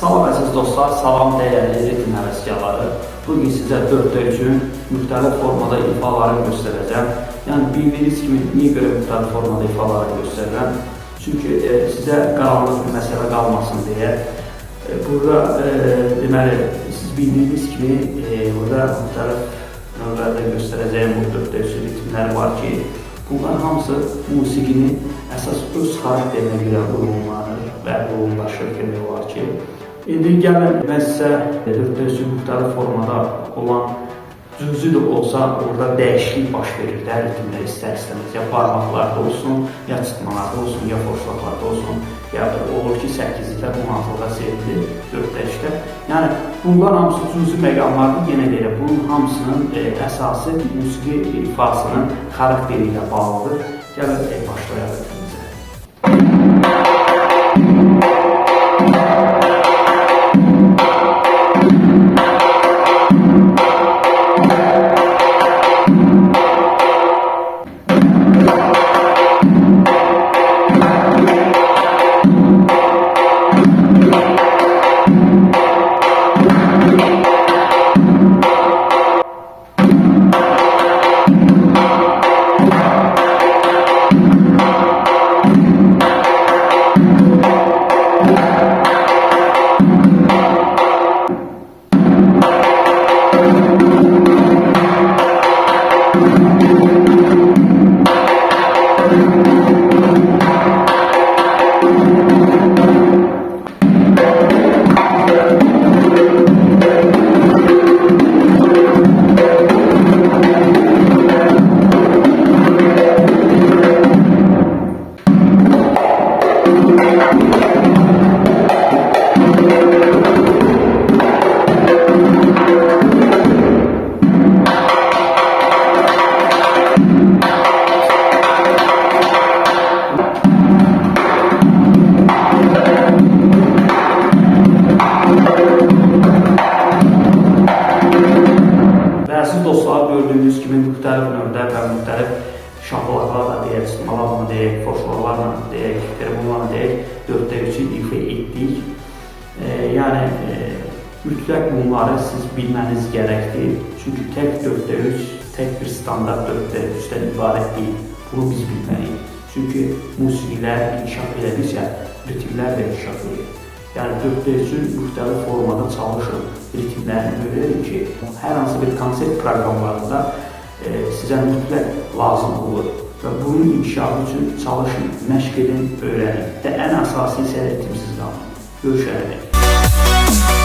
Salam əziz dostlar, salam dəyərli ritim həvəskarları. Bugün sizə 4 üçün müxtəlif formada ifaları göstərəcəm. Yəni bildiyiniz kimi niyə görə müxtəlif formada ifaları göstərirəm? Çünki e, sizə qaranlıq bir məsələ qalmasın deyə. E, burada e, deməli siz bildiyiniz kimi e, burada müxtəlif növlərdə göstərəcəyim bu 4 üçün ritmlər var ki, bunların hamısı musiqinin əsas öz xarakterinə görə uyğunlanır və uyğunlaşır demək olar ki, İndi gəlin mən sizə dörddəsi müxtəlif formada olan cüzi də olsa orada dəyişiklik baş verir də ritmdə istər istəməz. Ya barmaqlarda olsun, ya çıxmalarda olsun, ya boşluqlarda olsun, ya da olur ki 8-də, 16-da, 7-də, 4-də. Yəni bunlar hamısı cüzi məqamlardır. Yenə elə bunun hamısının e, əsası musiqi ifasının xarakteri ilə bağlıdır. Gəlin e, başlayaq kimi müxtəlif növdə və müxtəlif şapalaqlarla deyək, çıxmalarla deyək, foşlarla deyək, termonlarla deyək, dörddə üçü ifa etdik. E, yəni, e, mütləq bunları siz bilməniz gərəkdir. Çünki tək dörddə üç, tək bir standart dörddə üçdən ibarət deyil. Bunu biz bilməliyik. Çünki musiqilər inkişaf elədikcə, ritmlər də inkişaf edir. Yəni dörddə üçün müxtəlif formada çalışın, ritmlərini öyrənin ki, hər hansı bir konsert proqramlarında ee, sizə mütləq lazım olur və bunun inkişafı üçün çalışın, məşq edin, öyrənin və ən əsası isə eğitimsiz qalın. Görüşərək.